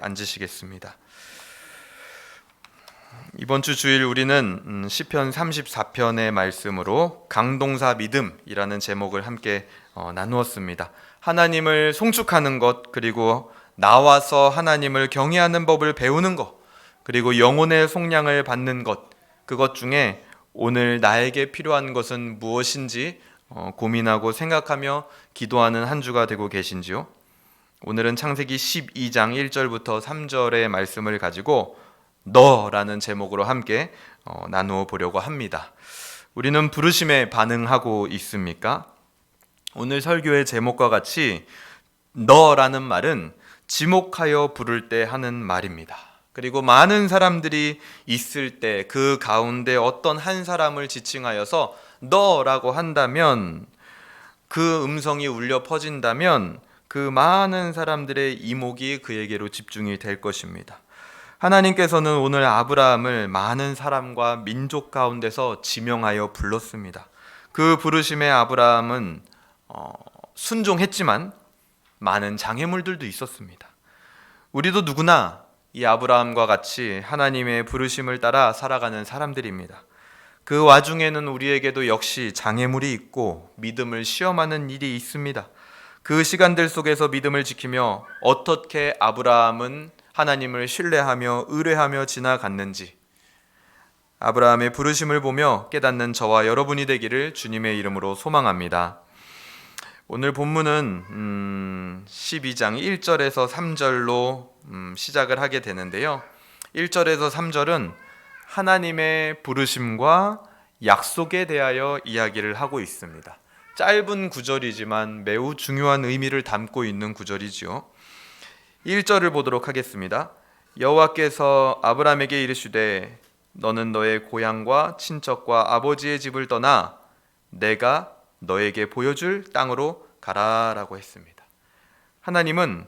앉으시겠습니다. 이번 주 주일 우리는 음, 시편 34편의 말씀으로 강동사 믿음이라는 제목을 함께 어, 나누었습니다. 하나님을 송축하는 것 그리고 나와서 하나님을 경외하는 법을 배우는 것 그리고 영혼의 속량을 받는 것 그것 중에 오늘 나에게 필요한 것은 무엇인지 어, 고민하고 생각하며 기도하는 한 주가 되고 계신지요? 오늘은 창세기 12장 1절부터 3절의 말씀을 가지고 너라는 제목으로 함께 어, 나누어 보려고 합니다. 우리는 부르심에 반응하고 있습니까? 오늘 설교의 제목과 같이 너라는 말은 지목하여 부를 때 하는 말입니다. 그리고 많은 사람들이 있을 때 그 가운데 어떤 한 사람을 지칭하여서 너라고 한다면 그 음성이 울려 퍼진다면 그 많은 사람들의 이목이 그에게로 집중이 될 것입니다. 하나님께서는 오늘 아브라함을 많은 사람과 민족 가운데서 지명하여 불렀습니다. 그 부르심에 아브라함은 어, 순종했지만 많은 장애물들도 있었습니다. 우리도 누구나 이 아브라함과 같이 하나님의 부르심을 따라 살아가는 사람들입니다. 그 와중에는 우리에게도 역시 장애물이 있고 믿음을 시험하는 일이 있습니다. 그 시간들 속에서 믿음을 지키며 어떻게 아브라함은 하나님을 신뢰하며 의뢰하며 지나갔는지 아브라함의 부르심을 보며 깨닫는 저와 여러분이 되기를 주님의 이름으로 소망합니다. 오늘 본문은 음, 12장 1절에서 3절로 음, 시작을 하게 되는데요. 1절에서 3절은 하나님의 부르심과 약속에 대하여 이야기를 하고 있습니다. 짧은 구절이지만 매우 중요한 의미를 담고 있는 구절이지요. 1절을 보도록 하겠습니다. 여호와께서 아브라함에게 이르시되 너는 너의 고향과 친척과 아버지의 집을 떠나 내가 너에게 보여줄 땅으로 가라라고 했습니다. 하나님은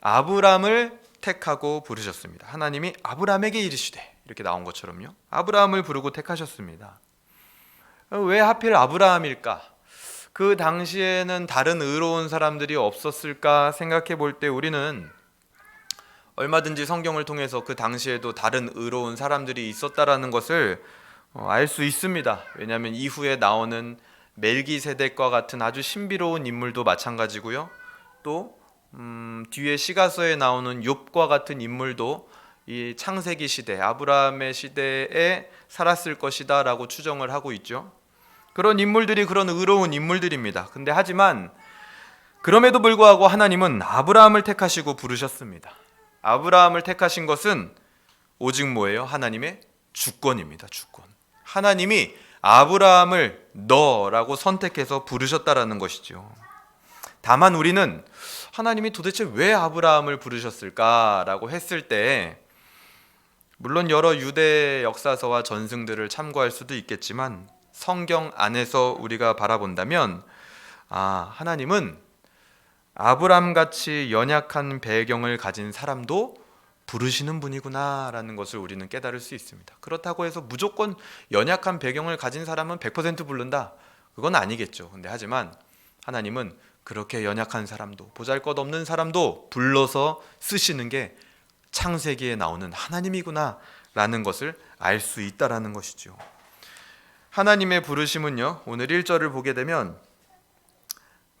아브람을 택하고 부르셨습니다. 하나님이 아브람에게 이르시되 이렇게 나온 것처럼요. 아브라함을 부르고 택하셨습니다. 왜 하필 아브라함일까? 그 당시에는 다른 의로운 사람들이 없었을까 생각해 볼 때 우리는 얼마든지 성경을 통해서 그 당시에도 다른 의로운 사람들이 있었다라는 것을 어, 알수 있습니다. 왜냐하면 이후에 나오는 멜기세덱과 같은 아주 신비로운 인물도 마찬가지고요. 또 음, 뒤에 시가서에 나오는 욥과 같은 인물도 이 창세기 시대 아브라함의 시대에 살았을 것이다라고 추정을 하고 있죠. 그런 인물들이 그런 의로운 인물들입니다. 근데 하지만 그럼에도 불구하고 하나님은 아브라함을 택하시고 부르셨습니다. 아브라함을 택하신 것은 오직 뭐예요? 하나님의 주권입니다. 주권. 하나님이 아브라함을 너라고 선택해서 부르셨다라는 것이죠. 다만 우리는 하나님이 도대체 왜 아브라함을 부르셨을까라고 했을 때 물론 여러 유대 역사서와 전승들을 참고할 수도 있겠지만 성경 안에서 우리가 바라본다면 아, 하나님은 아브람 같이 연약한 배경을 가진 사람도 부르시는 분이구나라는 것을 우리는 깨달을 수 있습니다. 그렇다고 해서 무조건 연약한 배경을 가진 사람은 100% 부른다. 그건 아니겠죠. 근데 하지만 하나님은 그렇게 연약한 사람도 보잘것없는 사람도 불러서 쓰시는 게 창세기에 나오는 하나님이구나라는 것을 알 수 있다라는 것이죠. 하나님의 부르심은요. 오늘 1절을 보게 되면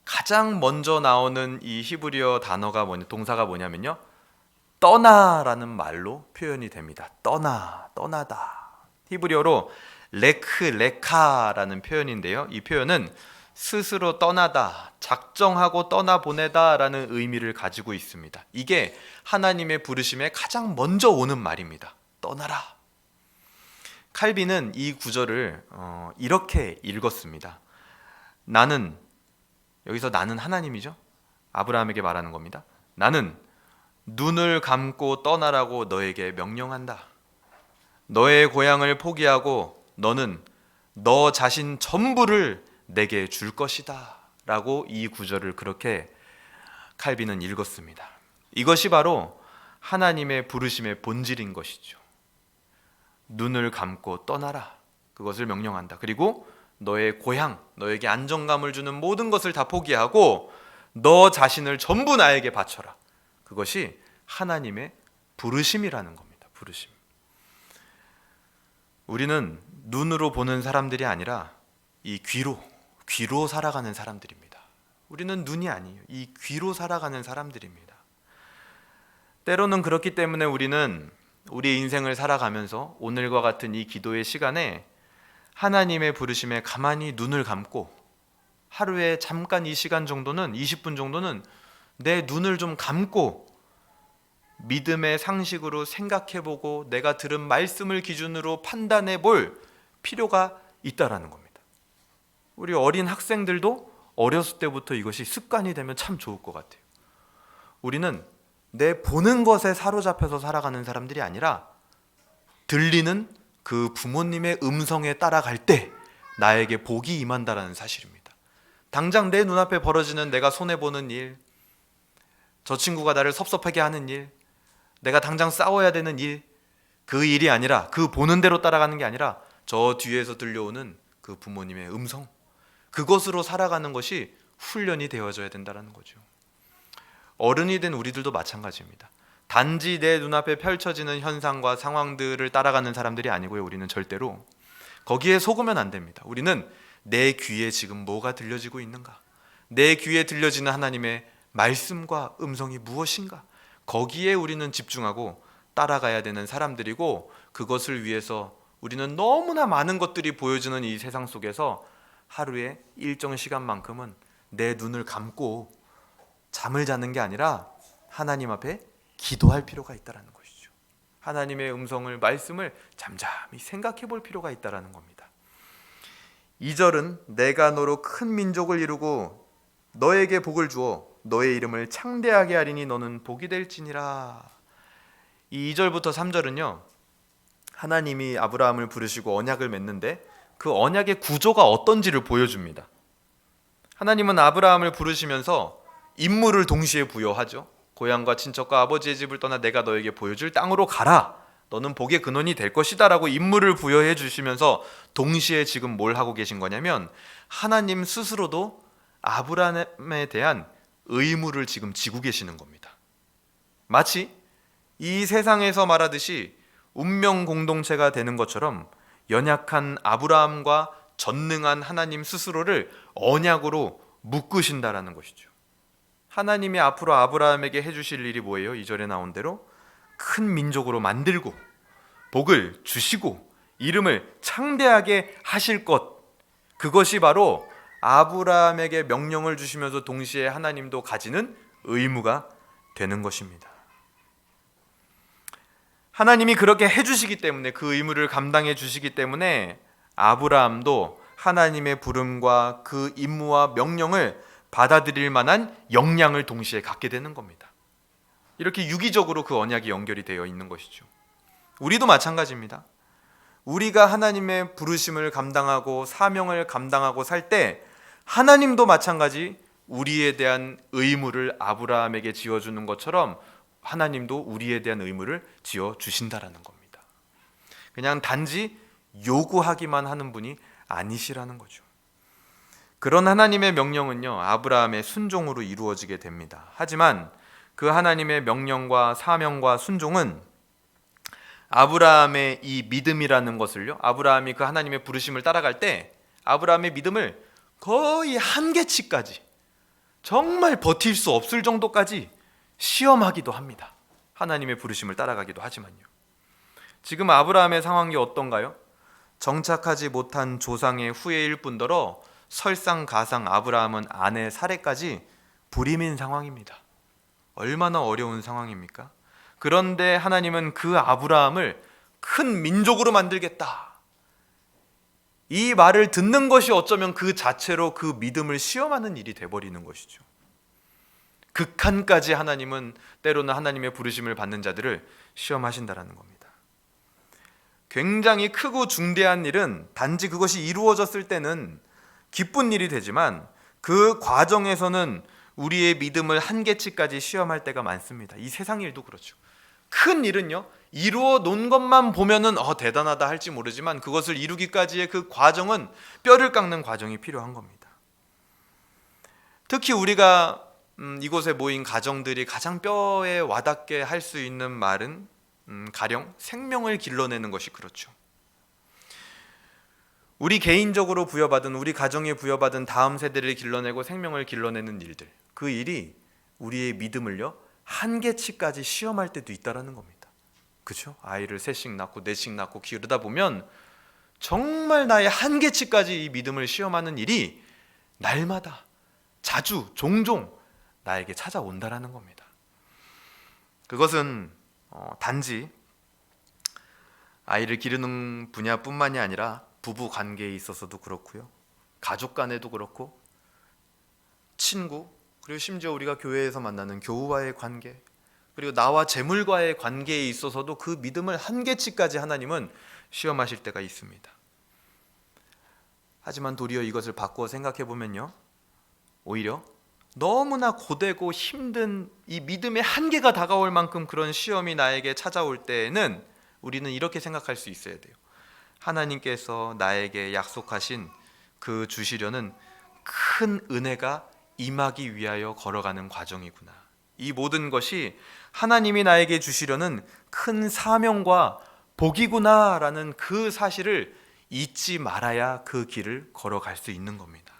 가장 먼저 나오는 이 히브리어 단어가 뭐냐 동사가 뭐냐면요. 떠나라는 말로 표현이 됩니다. 떠나, 떠나다. 히브리어로 레크 레카라는 표현인데요. 이 표현은 스스로 떠나다, 작정하고 떠나 보내다라는 의미를 가지고 있습니다. 이게 하나님의 부르심에 가장 먼저 오는 말입니다. 떠나라. 칼빈은 이 구절을 어, 이렇게 읽었습니다. 나는 여기서 나는 하나님이죠. 아브라함에게 말하는 겁니다. 나는 눈을 감고 떠나라고 너에게 명령한다. 너의 고향을 포기하고 너는 너 자신 전부를 내게 줄 것이다. 라고 이 구절을 그렇게 칼빈은 읽었습니다. 이것이 바로 하나님의 부르심의 본질인 것이죠. 눈을 감고 떠나라. 그것을 명령한다. 그리고 너의 고향, 너에게 안정감을 주는 모든 것을 다 포기하고 너 자신을 전부 나에게 바쳐라. 그것이 하나님의 부르심이라는 겁니다. 부르심. 우리는 눈으로 보는 사람들이 아니라 이 귀로 귀로 살아가는 사람들입니다. 우리는 눈이 아니에요. 이 귀로 살아가는 사람들입니다. 때로는 그렇기 때문에 우리는 우리 인생을 살아가면서 오늘과 같은 이 기도의 시간에 하나님의 부르심에 가만히 눈을 감고 하루에 잠깐 이 시간 정도는 20분 정도는 내 눈을 좀 감고 믿음의 상식으로 생각해 보고 내가 들은 말씀을 기준으로 판단해 볼 필요가 있다라는 겁니다. 우리 어린 학생들도 어렸을 때부터 이것이 습관이 되면 참 좋을 것 같아요. 우리는 내 보는 것에 사로잡혀서 살아가는 사람들이 아니라 들리는 그 부모님의 음성에 따라갈 때 나에게 복이 임한다라는 사실입니다. 당장 내 눈앞에 벌어지는 내가 손해 보는 일, 저 친구가 나를 섭섭하게 하는 일, 내가 당장 싸워야 되는 일, 그 일이 아니라 그 보는 대로 따라가는 게 아니라 저 뒤에서 들려오는 그 부모님의 음성, 그것으로 살아가는 것이 훈련이 되어져야 된다는 거죠. 어른이 된 우리들도 마찬가지입니다. 단지 내 눈앞에 펼쳐지는 현상과 상황들을 따라가는 사람들이 아니고요. 우리는 절대로 거기에 속으면 안 됩니다. 우리는 내 귀에 지금 뭐가 들려지고 있는가? 내 귀에 들려지는 하나님의 말씀과 음성이 무엇인가? 거기에 우리는 집중하고 따라가야 되는 사람들이고 그것을 위해서 우리는 너무나 많은 것들이 보여지는 이 세상 속에서 하루에 일정 시간만큼은 내 눈을 감고 잠을 자는 게 아니라 하나님 앞에 기도할 필요가 있다라는 것이죠. 하나님의 음성을 말씀을 잠잠히 생각해 볼 필요가 있다라는 겁니다. 2절은 내가 너로 큰 민족을 이루고 너에게 복을 주어 너의 이름을 창대하게 하리니 너는 복이 될지니라. 이 2절부터 3절은요. 하나님이 아브라함을 부르시고 언약을 맺는데 그 언약의 구조가 어떤지를 보여줍니다. 하나님은 아브라함을 부르시면서 임무를 동시에 부여하죠. 고향과 친척과 아버지의 집을 떠나 내가 너에게 보여줄 땅으로 가라. 너는 복의 근원이 될 것이다라고 임무를 부여해 주시면서 동시에 지금 뭘 하고 계신 거냐면 하나님 스스로도 아브라함에 대한 의무를 지금 지고 계시는 겁니다. 마치 이 세상에서 말하듯이 운명 공동체가 되는 것처럼 연약한 아브라함과 전능한 하나님 스스로를 언약으로 묶으신다라는 것이죠. 하나님이 앞으로 아브라함에게 해주실 일이 뭐예요? 이 절에 나온 대로 큰 민족으로 만들고 복을 주시고 이름을 창대하게 하실 것 그것이 바로 아브라함에게 명령을 주시면서 동시에 하나님도 가지는 의무가 되는 것입니다. 하나님이 그렇게 해주시기 때문에 그 의무를 감당해 주시기 때문에 아브라함도 하나님의 부름과 그 임무와 명령을 받아들일 만한 역량을 동시에 갖게 되는 겁니다. 이렇게 유기적으로 그 언약이 연결이 되어 있는 것이죠. 우리도 마찬가지입니다. 우리가 하나님의 부르심을 감당하고 사명을 감당하고 살 때 하나님도 마찬가지 우리에 대한 의무를 아브라함에게 지어 주는 것처럼 하나님도 우리에 대한 의무를 지어 주신다라는 겁니다. 그냥 단지 요구하기만 하는 분이 아니시라는 거죠. 그런 하나님의 명령은요, 아브라함의 순종으로 이루어지게 됩니다. 하지만 그 하나님의 명령과 사명과 순종은 아브라함의 이 믿음이라는 것을요, 아브라함이 그 하나님의 부르심을 따라갈 때 아브라함의 믿음을 거의 한계치까지 정말 버틸 수 없을 정도까지 시험하기도 합니다. 하나님의 부르심을 따라가기도 하지만요. 지금 아브라함의 상황이 어떤가요? 정착하지 못한 조상의 후예일 뿐더러 설상가상 아브라함은 아내 사례까지 불임인 상황입니다. 얼마나 어려운 상황입니까? 그런데 하나님은 그 아브라함을 큰 민족으로 만들겠다. 이 말을 듣는 것이 어쩌면 그 자체로 그 믿음을 시험하는 일이 돼버리는 것이죠. 극한까지 하나님은 때로는 하나님의 부르심을 받는 자들을 시험하신다라는 겁니다. 굉장히 크고 중대한 일은 단지 그것이 이루어졌을 때는 기쁜 일이 되지만 그 과정에서는 우리의 믿음을 한계치까지 시험할 때가 많습니다. 이 세상 일도 그렇죠. 큰 일은요 이루어 놓은 것만 보면은 어 대단하다 할지 모르지만 그것을 이루기까지의 그 과정은 뼈를 깎는 과정이 필요한 겁니다. 특히 우리가 음, 이곳에 모인 가정들이 가장 뼈에 와닿게 할 수 있는 말은 음, 가령 생명을 길러내는 것이 그렇죠. 우리 개인적으로 부여받은 우리 가정에 부여받은 다음 세대를 길러내고 생명을 길러내는 일들 그 일이 우리의 믿음을요 한계치까지 시험할 때도 있다라는 겁니다. 그렇죠? 아이를 셋씩 낳고 넷씩 낳고 기르다 보면 정말 나의 한계치까지 이 믿음을 시험하는 일이 날마다 자주 종종 나에게 찾아온다라는 겁니다. 그것은 어, 단지 아이를 기르는 분야뿐만이 아니라 부부 관계에 있어서도 그렇고요. 가족 간에도 그렇고 친구 그리고 심지어 우리가 교회에서 만나는 교우와의 관계 그리고 나와 재물과의 관계에 있어서도 그 믿음을 한계치까지 하나님은 시험하실 때가 있습니다. 하지만 도리어 이것을 바꾸어 생각해 보면요. 오히려 너무나 고되고 힘든 이 믿음의 한계가 다가올 만큼 그런 시험이 나에게 찾아올 때에는 우리는 이렇게 생각할 수 있어야 돼요. 하나님께서 나에게 약속하신 그 주시려는 큰 은혜가 임하기 위하여 걸어가는 과정이구나. 이 모든 것이 하나님이 나에게 주시려는 큰 사명과 복이구나라는 그 사실을 잊지 말아야 그 길을 걸어갈 수 있는 겁니다.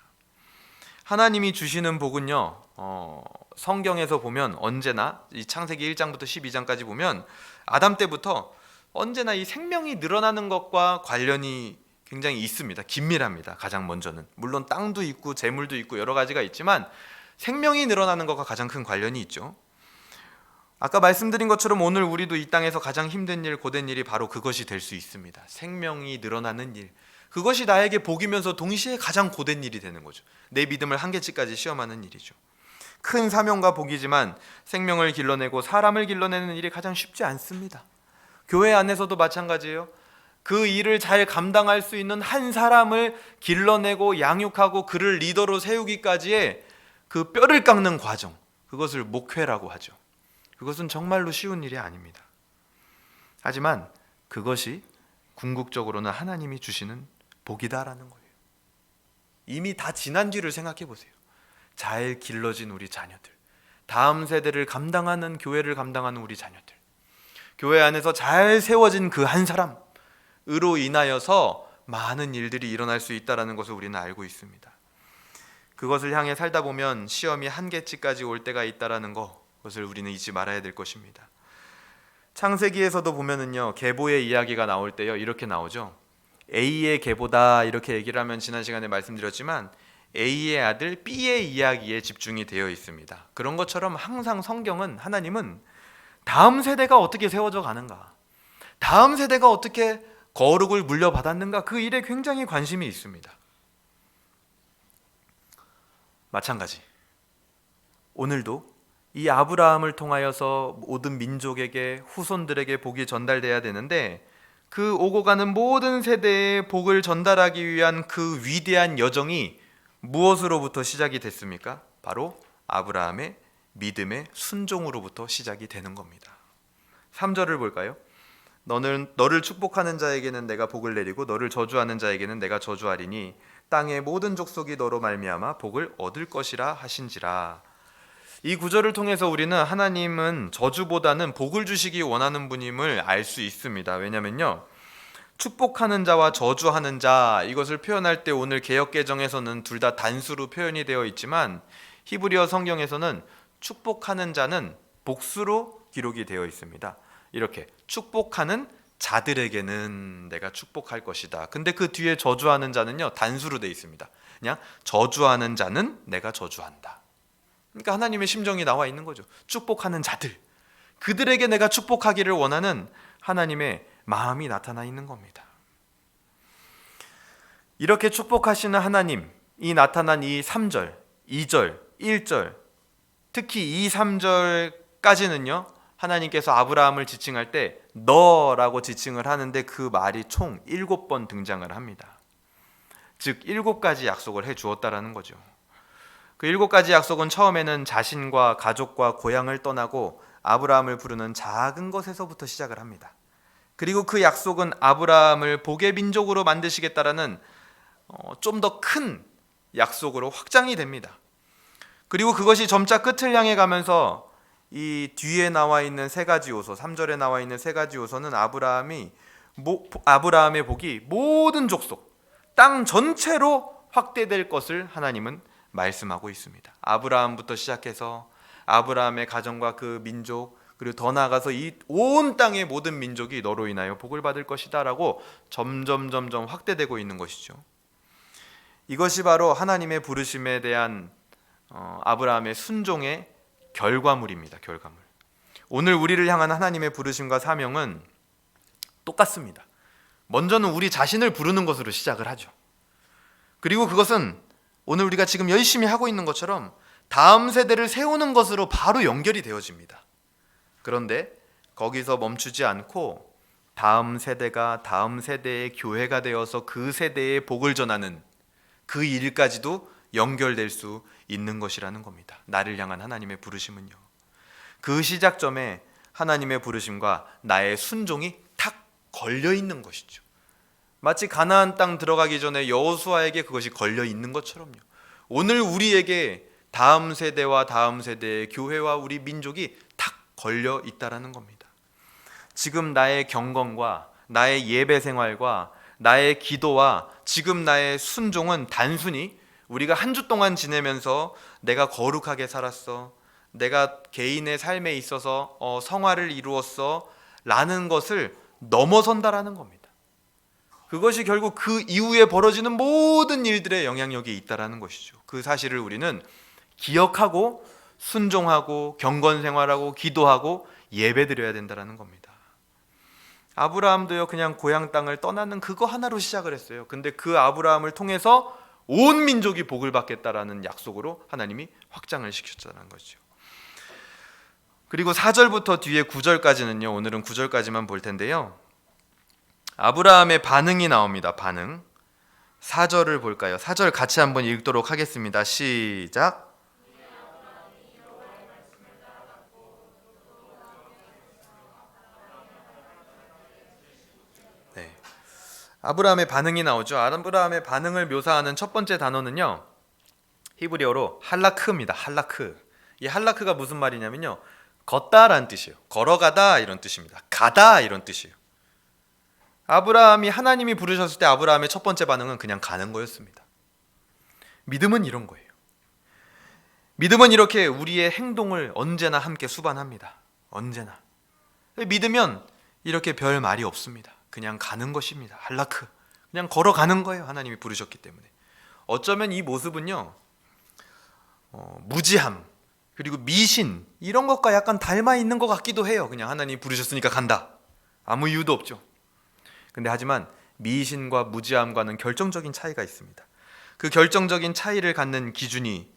하나님이 주시는 복은요, 어, 성경에서 보면 언제나 이 창세기 1장부터 12장까지 보면 아담 때부터 언제나 이 생명이 늘어나는 것과 관련이 굉장히 있습니다. 긴밀합니다. 가장 먼저는 물론 땅도 있고 재물도 있고 여러 가지가 있지만 생명이 늘어나는 것과 가장 큰 관련이 있죠. 아까 말씀드린 것처럼 오늘 우리도 이 땅에서 가장 힘든 일, 고된 일이 바로 그것이 될 수 있습니다. 생명이 늘어나는 일. 그것이 나에게 복이면서 동시에 가장 고된 일이 되는 거죠. 내 믿음을 한계치까지 시험하는 일이죠. 큰 사명과 복이지만 생명을 길러내고 사람을 길러내는 일이 가장 쉽지 않습니다. 교회 안에서도 마찬가지예요. 그 일을 잘 감당할 수 있는 한 사람을 길러내고 양육하고 그를 리더로 세우기까지의 그 뼈를 깎는 과정. 그것을 목회라고 하죠. 그것은 정말로 쉬운 일이 아닙니다. 하지만 그것이 궁극적으로는 하나님이 주시는 복이다라는 거예요. 이미 다 지난 뒤를 생각해 보세요. 잘 길러진 우리 자녀들, 다음 세대를 감당하는 교회를 감당하는 우리 자녀들, 교회 안에서 잘 세워진 그 한 사람으로 인하여서 많은 일들이 일어날 수 있다라는 것을 우리는 알고 있습니다. 그것을 향해 살다 보면 시험이 한계치까지 올 때가 있다라는 것, 그것을 우리는 잊지 말아야 될 것입니다. 창세기에서도 보면은요 계보의 이야기가 나올 때요 이렇게 나오죠. A의 계보다 이렇게 얘기를 하면 지난 시간에 말씀드렸지만 A의 아들 B의 이야기에 집중이 되어 있습니다. 그런 것처럼 항상 성경은 하나님은 다음 세대가 어떻게 세워져 가는가, 다음 세대가 어떻게 거룩을 물려받았는가 그 일에 굉장히 관심이 있습니다. 마찬가지. 오늘도 이 아브라함을 통하여서 모든 민족에게 후손들에게 복이 전달돼야 되는데 그 오고 가는 모든 세대에 복을 전달하기 위한 그 위대한 여정이 무엇으로부터 시작이 됐습니까? 바로 아브라함의 믿음의 순종으로부터 시작이 되는 겁니다. 3절을 볼까요? 너는 너를 축복하는 자에게는 내가 복을 내리고 너를 저주하는 자에게는 내가 저주하리니 땅의 모든 족속이 너로 말미암아 복을 얻을 것이라 하신지라. 이 구절을 통해서 우리는 하나님은 저주보다는 복을 주시기 원하는 분임을 알 수 있습니다. 왜냐면요. 축복하는 자와 저주하는 자 이것을 표현할 때 오늘 개역 개정에서는 둘 다 단수로 표현이 되어 있지만 히브리어 성경에서는 축복하는 자는 복수로 기록이 되어 있습니다. 이렇게 축복하는 자들에게는 내가 축복할 것이다. 근데 그 뒤에 저주하는 자는요 단수로 되어 있습니다. 그냥 저주하는 자는 내가 저주한다. 그러니까 하나님의 심정이 나와 있는 거죠. 축복하는 자들. 그들에게 내가 축복하기를 원하는 하나님의 마음이 나타나 있는 겁니다. 이렇게 축복하시는 하나님이 나타난 이 3절, 2절, 1절, 특히 2, 3절까지는요. 하나님께서 아브라함을 지칭할 때 너라고 지칭을 하는데 그 말이 총 7번 등장을 합니다. 즉 7가지 약속을 해 주었다라는 거죠. 그 일곱 가지 약속은 처음에는 자신과 가족과 고향을 떠나고 아브라함을 부르는 작은 것에서부터 시작을 합니다. 그리고 그 약속은 아브라함을 복의 민족으로 만드시겠다라는 어, 좀더 큰 약속으로 확장이 됩니다. 그리고 그것이 점차 끝을 향해 가면서 이 뒤에 나와 있는 세 가지 요소, 3절에 나와 있는 세 가지 요소는 아브라함이 모, 아브라함의 복이 모든 족속, 땅 전체로 확대될 것을 하나님은 말씀하고 있습니다. 아브라함부터 시작해서 아브라함의 가정과 그 민족 그리고 더 나아가서 이 온 땅의 모든 민족이 너로 인하여 복을 받을 것이다라고 점점 점점 확대되고 있는 것이죠. 이것이 바로 하나님의 부르심에 대한 어, 아브라함의 순종의 결과물입니다. 결과물. 오늘 우리를 향한 하나님의 부르심과 사명은 똑같습니다. 먼저는 우리 자신을 부르는 것으로 시작을 하죠. 그리고 그것은 오늘 우리가 지금 열심히 하고 있는 것처럼 다음 세대를 세우는 것으로 바로 연결이 되어집니다. 그런데 거기서 멈추지 않고 다음 세대가 다음 세대의 교회가 되어서 그 세대의 복을 전하는 그 일까지도 연결될 수 있는 것이라는 겁니다. 나를 향한 하나님의 부르심은요. 그 시작점에 하나님의 부르심과 나의 순종이 탁 걸려 있는 것이죠. 마치 가나안 땅 들어가기 전에 여호수아에게 그것이 걸려 있는 것처럼요. 오늘 우리에게 다음 세대와 다음 세대의 교회와 우리 민족이 탁 걸려 있다라는 겁니다. 지금 나의 경건과 나의 예배 생활과 나의 기도와 지금 나의 순종은 단순히 우리가 한 주 동안 지내면서 내가 거룩하게 살았어. 내가 개인의 삶에 있어서 어, 성화를 이루었어. 라는 것을 넘어선다라는 겁니다. 그것이 결국 그 이후에 벌어지는 모든 일들의 영향력이 있다라는 것이죠. 그 사실을 우리는 기억하고 순종하고 경건 생활하고 기도하고 예배드려야 된다라는 겁니다. 아브라함도요 그냥 고향 땅을 떠나는 그거 하나로 시작을 했어요. 근데 그 아브라함을 통해서 온 민족이 복을 받겠다라는 약속으로 하나님이 확장을 시켰다는 거죠. 그리고 4절부터 뒤에 9절까지는요. 오늘은 9절까지만 볼 텐데요. 아브라함의 반응이 나옵니다. 반응. 4절을 볼까요? 4절 같이 한번 읽도록 하겠습니다. 시작. 아브라함의 반응이 나오죠. 아브라함의 반응을 묘사하는 첫 번째 단어는요. 히브리어로 할라크입니다. 할라크. 이 할라크가 무슨 말이냐면요. 걷다라는 뜻이에요. 걸어가다 이런 뜻입니다. 가다 이런 뜻이에요. 아브라함이 하나님이 부르셨을 때 아브라함의 첫 번째 반응은 그냥 가는 거였습니다. 믿음은 이런 거예요. 믿음은 이렇게 우리의 행동을 언제나 함께 수반합니다. 언제나. 믿으면 이렇게 별 말이 없습니다. 그냥 가는 것입니다. 할라크. 그냥 걸어가는 거예요. 하나님이 부르셨기 때문에. 어쩌면 이 모습은요. 어, 무지함 그리고 미신 이런 것과 약간 닮아 있는 것 같기도 해요. 그냥 하나님이 부르셨으니까 간다. 아무 이유도 없죠. 근데 하지만 미신과 무지함과는 결정적인 차이가 있습니다. 그 결정적인 차이를 갖는 기준이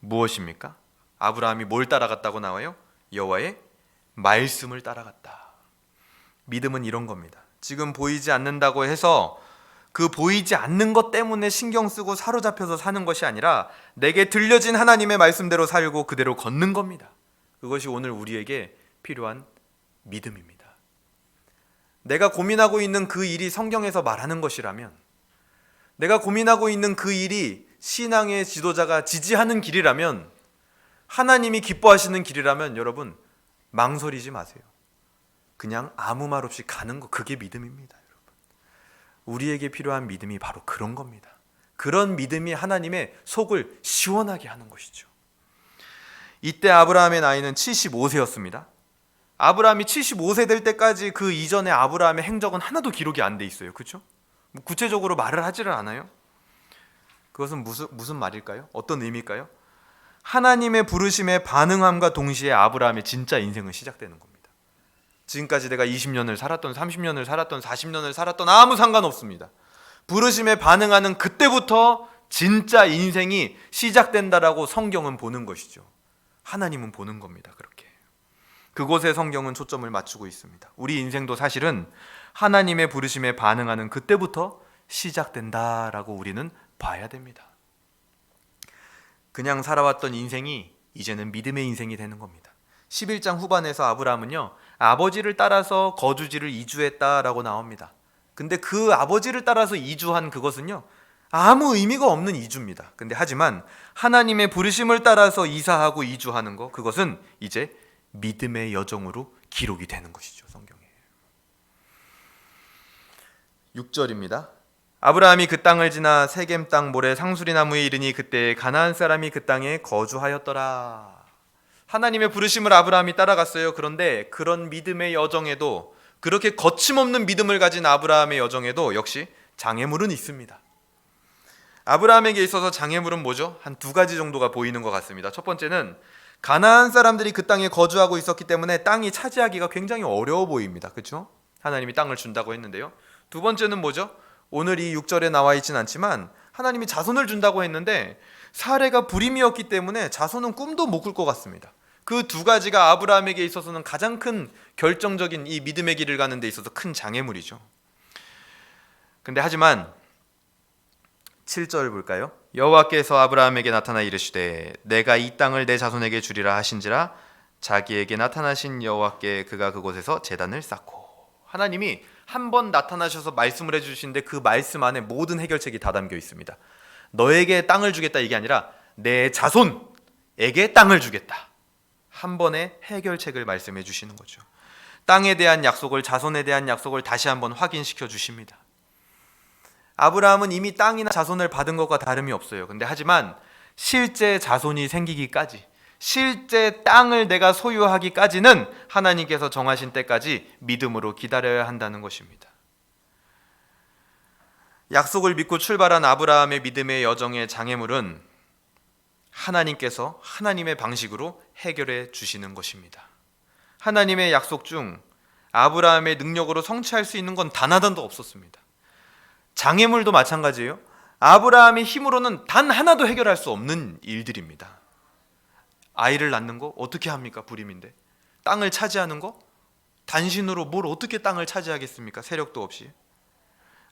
무엇입니까? 아브라함이 뭘 따라갔다고 나와요? 여호와의 말씀을 따라갔다. 믿음은 이런 겁니다. 지금 보이지 않는다고 해서 그 보이지 않는 것 때문에 신경 쓰고 사로잡혀서 사는 것이 아니라 내게 들려진 하나님의 말씀대로 살고 그대로 걷는 겁니다. 그것이 오늘 우리에게 필요한 믿음입니다. 내가 고민하고 있는 그 일이 성경에서 말하는 것이라면 내가 고민하고 있는 그 일이 신앙의 지도자가 지지하는 길이라면 하나님이 기뻐하시는 길이라면 여러분 망설이지 마세요. 그냥 아무 말 없이 가는 거 그게 믿음입니다, 여러분. 우리에게 필요한 믿음이 바로 그런 겁니다. 그런 믿음이 하나님의 속을 시원하게 하는 것이죠. 이때 아브라함의 나이는 75세였습니다. 아브라함이 75세 될 때까지 그 이전에 아브라함의 행적은 하나도 기록이 안 돼 있어요. 그렇죠? 구체적으로 말을 하지를 않아요. 그것은 무슨 무슨 말일까요? 어떤 의미일까요? 하나님의 부르심에 반응함과 동시에 아브라함의 진짜 인생은 시작되는 겁니다. 지금까지 내가 20년을 살았던 30년을 살았던 40년을 살았던 아무 상관없습니다. 부르심에 반응하는 그때부터 진짜 인생이 시작된다라고 성경은 보는 것이죠. 하나님은 보는 겁니다. 그렇게. 그곳에 성경은 초점을 맞추고 있습니다. 우리 인생도 사실은 하나님의 부르심에 반응하는 그때부터 시작된다라고 우리는 봐야 됩니다. 그냥 살아왔던 인생이 이제는 믿음의 인생이 되는 겁니다. 11장 후반에서 아브라함은요, 아버지를 따라서 거주지를 이주했다라고 나옵니다. 근데 그 아버지를 따라서 이주한 그것은요, 아무 의미가 없는 이주입니다. 근데 하지만 하나님의 부르심을 따라서 이사하고 이주하는 거, 그것은 이제 믿음의 여정으로 기록이 되는 것이죠. 성경에. 6절입니다. 아브라함이 그 땅을 지나 세겜 땅 모래 상수리 나무에 이르니 그때 가나안 사람이 그 땅에 거주하였더라. 하나님의 부르심을 아브라함이 따라갔어요. 그런데 그런 믿음의 여정에도 그렇게 거침없는 믿음을 가진 아브라함의 여정에도 역시 장애물은 있습니다. 아브라함에게 있어서 장애물은 뭐죠? 한 두 가지 정도가 보이는 것 같습니다. 첫 번째는 가나안 사람들이 그 땅에 거주하고 있었기 때문에 땅이 차지하기가 굉장히 어려워 보입니다. 그렇죠? 하나님이 땅을 준다고 했는데요. 두 번째는 뭐죠? 오늘 이 6절에 나와 있진 않지만 하나님이 자손을 준다고 했는데 사례가 불임이었기 때문에 자손은 꿈도 못 꿀 것 같습니다. 그 두 가지가 아브라함에게 있어서는 가장 큰 결정적인 이 믿음의 길을 가는 데 있어서 큰 장애물이죠. 근데 하지만 7절 볼까요? 여호와께서 아브라함에게 나타나 이르시되 내가 이 땅을 내 자손에게 주리라 하신지라 자기에게 나타나신 여호와께 그가 그곳에서 제단을 쌓고 하나님이 한 번 나타나셔서 말씀을 해 주시는데 그 말씀 안에 모든 해결책이 다 담겨 있습니다. 너에게 땅을 주겠다 이게 아니라 내 자손에게 땅을 주겠다. 한 번의 해결책을 말씀해 주시는 거죠. 땅에 대한 약속을 자손에 대한 약속을 다시 한번 확인시켜 주십니다. 아브라함은 이미 땅이나 자손을 받은 것과 다름이 없어요. 근데 하지만 실제 자손이 생기기까지 실제 땅을 내가 소유하기까지는 하나님께서 정하신 때까지 믿음으로 기다려야 한다는 것입니다. 약속을 믿고 출발한 아브라함의 믿음의 여정의 장애물은 하나님께서 하나님의 방식으로 해결해 주시는 것입니다. 하나님의 약속 중 아브라함의 능력으로 성취할 수 있는 건 단 하나도 없었습니다. 장애물도 마찬가지예요. 아브라함의 힘으로는 단 하나도 해결할 수 없는 일들입니다. 아이를 낳는 거 어떻게 합니까? 불임인데. 땅을 차지하는 거 단신으로 뭘 어떻게 땅을 차지하겠습니까? 세력도 없이.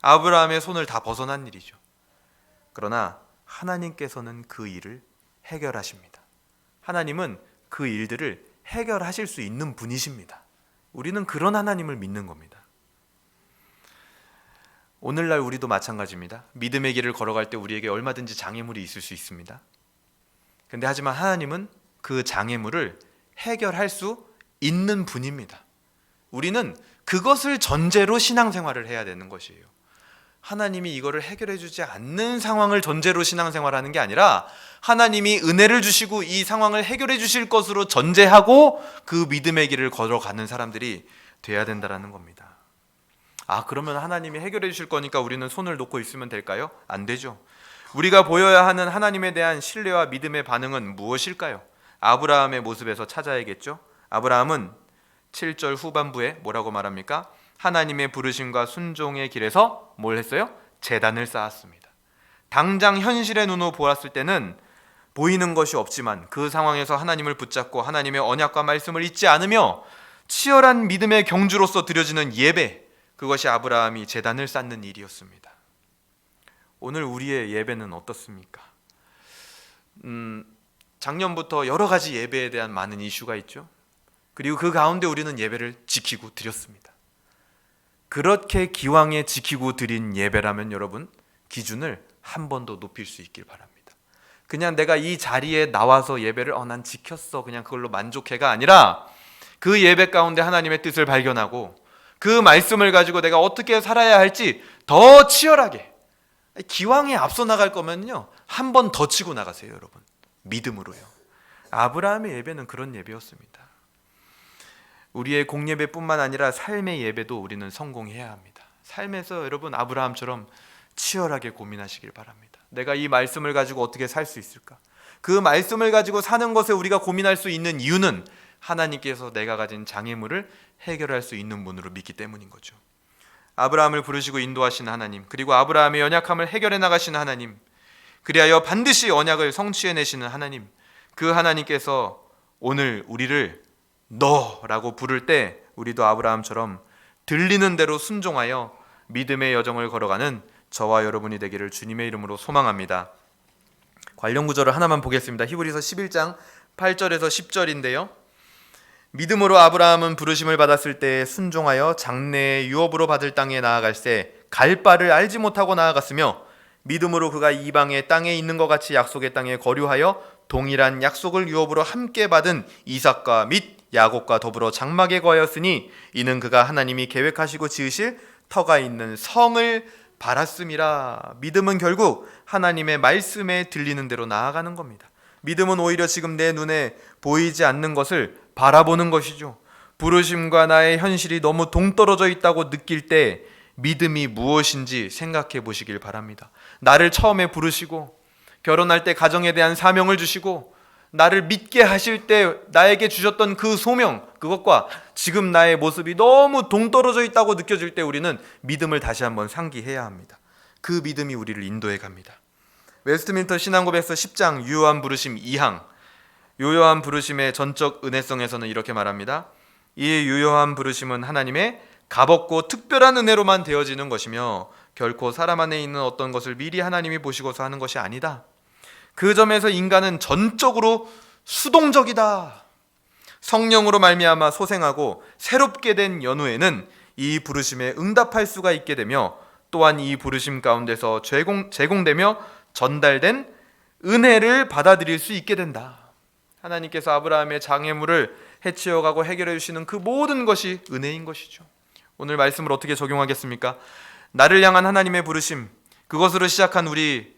아브라함의 손을 다 벗어난 일이죠. 그러나 하나님께서는 그 일을 해결하십니다. 하나님은 그 일들을 해결하실 수 있는 분이십니다. 우리는 그런 하나님을 믿는 겁니다. 오늘날 우리도 마찬가지입니다. 믿음의 길을 걸어갈 때 우리에게 얼마든지 장애물이 있을 수 있습니다. 근데 하지만 하나님은 그 장애물을 해결할 수 있는 분입니다. 우리는 그것을 전제로 신앙생활을 해야 되는 것이에요. 하나님이 이거를 해결해 주지 않는 상황을 전제로 신앙생활하는 게 아니라 하나님이 은혜를 주시고 이 상황을 해결해 주실 것으로 전제하고 그 믿음의 길을 걸어가는 사람들이 돼야 된다라는 겁니다. 아, 그러면 하나님이 해결해 주실 거니까 우리는 손을 놓고 있으면 될까요? 안 되죠. 우리가 보여야 하는 하나님에 대한 신뢰와 믿음의 반응은 무엇일까요? 아브라함의 모습에서 찾아야겠죠. 아브라함은 7절 후반부에 뭐라고 말합니까? 하나님의 부르심과 순종의 길에서 뭘 했어요? 재단을 쌓았습니다. 당장 현실의 눈으로 보았을 때는 보이는 것이 없지만 그 상황에서 하나님을 붙잡고 하나님의 언약과 말씀을 잊지 않으며 치열한 믿음의 경주로서 드려지는 예배 그것이 아브라함이 재단을 쌓는 일이었습니다. 오늘 우리의 예배는 어떻습니까? 음, 작년부터 여러 가지 예배에 대한 많은 이슈가 있죠. 그리고 그 가운데 우리는 예배를 지키고 드렸습니다. 그렇게 기왕에 지키고 드린 예배라면 여러분 기준을 한 번 더 높일 수 있길 바랍니다. 그냥 내가 이 자리에 나와서 예배를 어 난 지켰어 그냥 그걸로 만족해가 아니라 그 예배 가운데 하나님의 뜻을 발견하고 그 말씀을 가지고 내가 어떻게 살아야 할지 더 치열하게 기왕에 앞서 나갈 거면요 한 번 더 치고 나가세요 여러분 믿음으로요. 아브라함의 예배는 그런 예배였습니다. 우리의 공예배뿐만 아니라 삶의 예배도 우리는 성공해야 합니다. 삶에서 여러분 아브라함처럼 치열하게 고민하시길 바랍니다. 내가 이 말씀을 가지고 어떻게 살 수 있을까? 그 말씀을 가지고 사는 것에 우리가 고민할 수 있는 이유는 하나님께서 내가 가진 장애물을 해결할 수 있는 분으로 믿기 때문인 거죠. 아브라함을 부르시고 인도하신 하나님, 그리고 아브라함의 연약함을 해결해 나가시는 하나님, 그리하여 반드시 언약을 성취해 내시는 하나님, 그 하나님께서 오늘 우리를 너라고 부를 때 우리도 아브라함처럼 들리는 대로 순종하여 믿음의 여정을 걸어가는 저와 여러분이 되기를 주님의 이름으로 소망합니다. 관련 구절을 하나만 보겠습니다. 히브리서 11장 8절에서 10절인데요. 믿음으로 아브라함은 부르심을 받았을 때 순종하여 장래의 유업으로 받을 땅에 나아갈새 갈 바를 알지 못하고 나아갔으며 믿음으로 그가 이방의 땅에 있는 것 같이 약속의 땅에 거류하여 동일한 약속을 유업으로 함께 받은 이삭과 및 야곱과 더불어 장막에 거하였으니 이는 그가 하나님이 계획하시고 지으실 터가 있는 성을 바랐음이라. 믿음은 결국 하나님의 말씀에 들리는 대로 나아가는 겁니다. 믿음은 오히려 지금 내 눈에 보이지 않는 것을 바라보는 것이죠. 부르심과 나의 현실이 너무 동떨어져 있다고 느낄 때 믿음이 무엇인지 생각해 보시길 바랍니다. 나를 처음에 부르시고 결혼할 때 가정에 대한 사명을 주시고 나를 믿게 하실 때 나에게 주셨던 그 소명 그것과 지금 나의 모습이 너무 동떨어져 있다고 느껴질 때 우리는 믿음을 다시 한번 상기해야 합니다. 그 믿음이 우리를 인도해 갑니다. 웨스트민터 신앙고백서 10장 유효한 부르심 2항 유효한 부르심의 전적 은혜성에서는 이렇게 말합니다. 이 유효한 부르심은 하나님의 값없고 특별한 은혜로만 되어지는 것이며 결코 사람 안에 있는 어떤 것을 미리 하나님이 보시고서 하는 것이 아니다. 그 점에서 인간은 전적으로 수동적이다. 성령으로 말미암아 소생하고 새롭게 된 연후에는 이 부르심에 응답할 수가 있게 되며 또한 이 부르심 가운데서 제공, 제공되며 전달된 은혜를 받아들일 수 있게 된다. 하나님께서 아브라함의 장애물을 해치어가고 해결해 주시는 그 모든 것이 은혜인 것이죠. 오늘 말씀을 어떻게 적용하겠습니까? 나를 향한 하나님의 부르심, 그것으로 시작한 우리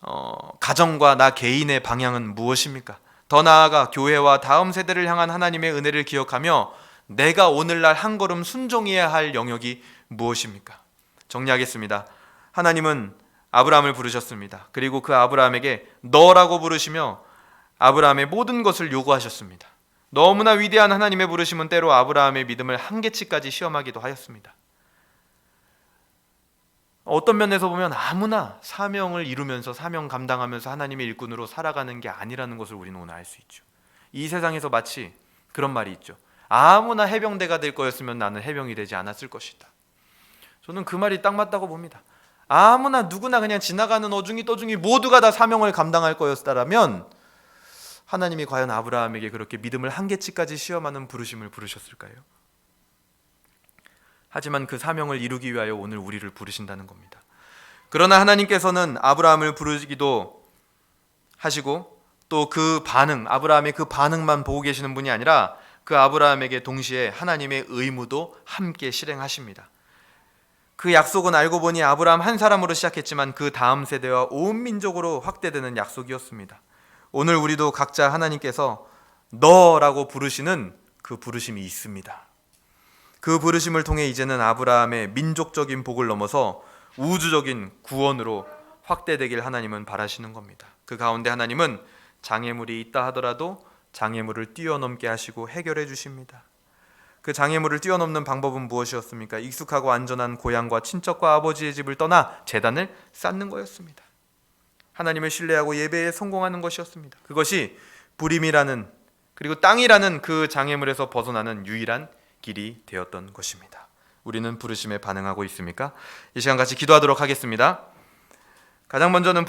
어, 가정과 나 개인의 방향은 무엇입니까? 더 나아가 교회와 다음 세대를 향한 하나님의 은혜를 기억하며 내가 오늘날 한 걸음 순종해야 할 영역이 무엇입니까? 정리하겠습니다. 하나님은 아브라함을 부르셨습니다. 그리고 그 아브라함에게 너라고 부르시며 아브라함의 모든 것을 요구하셨습니다. 너무나 위대한 하나님의 부르심은 때로 아브라함의 믿음을 한계치까지 시험하기도 하였습니다. 어떤 면에서 보면 아무나 사명을 이루면서 사명 감당하면서 하나님의 일꾼으로 살아가는 게 아니라는 것을 우리는 오늘 알 수 있죠. 이 세상에서 마치 그런 말이 있죠. 아무나 해병대가 될 거였으면 나는 해병이 되지 않았을 것이다. 저는 그 말이 딱 맞다고 봅니다. 아무나 누구나 그냥 지나가는 어중이 떠중이 모두가 다 사명을 감당할 거였다라면 하나님이 과연 아브라함에게 그렇게 믿음을 한계치까지 시험하는 부르심을 부르셨을까요? 하지만 그 사명을 이루기 위하여 오늘 우리를 부르신다는 겁니다. 그러나 하나님께서는 아브라함을 부르기도 하시고 또 그 반응, 아브라함의 그 반응만 보고 계시는 분이 아니라 그 아브라함에게 동시에 하나님의 의무도 함께 실행하십니다. 그 약속은 알고 보니 아브라함 한 사람으로 시작했지만 그 다음 세대와 온 민족으로 확대되는 약속이었습니다. 오늘 우리도 각자 하나님께서 너라고 부르시는 그 부르심이 있습니다. 그 부르심을 통해 이제는 아브라함의 민족적인 복을 넘어서 우주적인 구원으로 확대되길 하나님은 바라시는 겁니다. 그 가운데 하나님은 장애물이 있다 하더라도 장애물을 뛰어넘게 하시고 해결해 주십니다. 그 장애물을 뛰어넘는 방법은 무엇이었습니까? 익숙하고 안전한 고향과 친척과 아버지의 집을 떠나 재단을 쌓는 거였습니다. 하나님을 신뢰하고 예배에 성공하는 것이었습니다. 그것이 부림이라는 그리고 땅이라는 그 장애물에서 벗어나는 유일한 길이 되었던 것입니다. 우리는 부르심에 반응하고 있습니까? 이 시간 같이 기도하도록 하겠습니다. 가장 먼저는